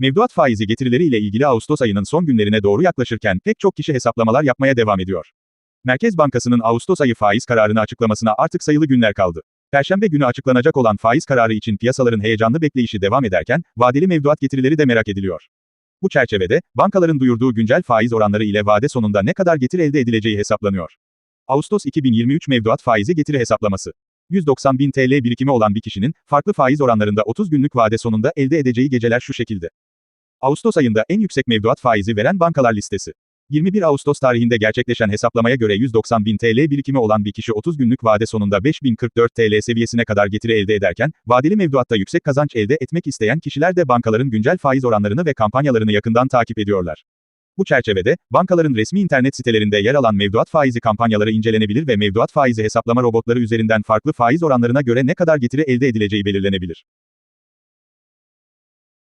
Mevduat faizi getirileri ile ilgili Ağustos ayının son günlerine doğru yaklaşırken pek çok kişi hesaplamalar yapmaya devam ediyor. Merkez Bankası'nın Ağustos ayı faiz kararını açıklamasına artık sayılı günler kaldı. Perşembe günü açıklanacak olan faiz kararı için piyasaların heyecanlı bekleyişi devam ederken, vadeli mevduat getirileri de merak ediliyor. Bu çerçevede, bankaların duyurduğu güncel faiz oranları ile vade sonunda ne kadar getir elde edileceği hesaplanıyor. Ağustos 2023 mevduat faizi getiri hesaplaması. 190 bin TL birikimi olan bir kişinin, farklı faiz oranlarında 30 günlük vade sonunda elde edeceği geceler şu şekilde. Ağustos ayında en yüksek mevduat faizi veren bankalar listesi. 21 Ağustos tarihinde gerçekleşen hesaplamaya göre 190 bin TL birikimi olan bir kişi 30 günlük vade sonunda 5044 TL seviyesine kadar getiri elde ederken, vadeli mevduatta yüksek kazanç elde etmek isteyen kişiler de bankaların güncel faiz oranlarını ve kampanyalarını yakından takip ediyorlar. Bu çerçevede, bankaların resmi internet sitelerinde yer alan mevduat faizi kampanyaları incelenebilir ve mevduat faizi hesaplama robotları üzerinden farklı faiz oranlarına göre ne kadar getiri elde edileceği belirlenebilir.